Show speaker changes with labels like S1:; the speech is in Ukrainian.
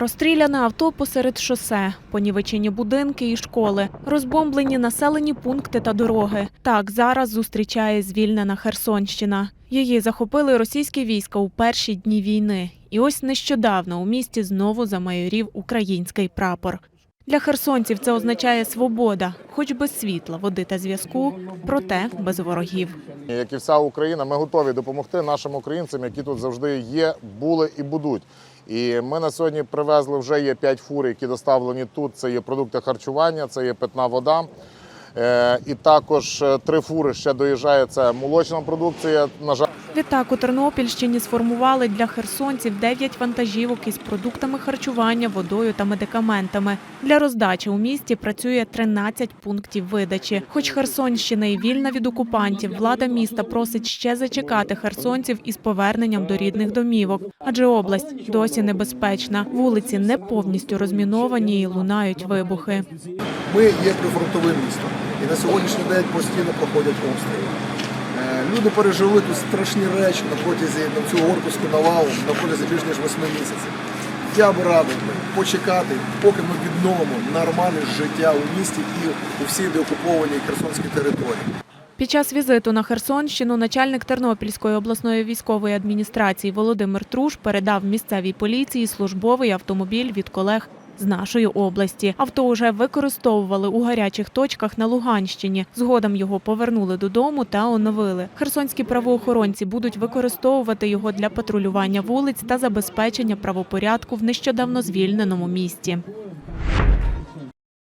S1: Розстріляне авто посеред шосе, понівечені будинки і школи, розбомблені населені пункти та дороги. Так зараз зустрічає звільнена Херсонщина. Її захопили російські війська у перші дні війни. І ось нещодавно у місті знову замайорів український прапор. Для херсонців це означає свобода, хоч без світла, води та зв'язку, проте без ворогів.
S2: Як і вся Україна, ми готові допомогти нашим українцям, які тут завжди є, були і будуть. І ми на сьогодні привезли вже є 5 фур, які доставлені тут. Це є продукти харчування, це є питна вода. Е, І також е, три фури ще доїжджає. Це молочна продукція. На жаль,
S1: Відтак у Тернопільщині сформували для херсонців 9 вантажівок із продуктами харчування, водою та медикаментами. Для роздачі у місті працює 13 пунктів видачі. Хоч Херсонщина і вільна від окупантів, влада міста просить ще зачекати херсонців із поверненням до рідних домівок, адже область досі небезпечна. Вулиці не повністю розміновані і лунають вибухи.
S3: Ми є прифронтовим містом, і на сьогоднішній день постійно проходять обстріли. Е, Люди пережили тут страшні речі на протязі цю орківську навалу на протязі більш ніж 8 місяців. Я б радив би почекати, поки ми відновимо нормальне життя у місті і у всій деокупованій Херсонській території.
S1: Під час візиту на Херсонщину начальник Тернопільської обласної військової адміністрації Володимир Труш передав місцевій поліції службовий автомобіль від колег з нашої області. Авто вже використовували у гарячих точках на Луганщині. Згодом його повернули додому та оновили. Херсонські правоохоронці будуть використовувати його для патрулювання вулиць та забезпечення правопорядку в нещодавно звільненому місті.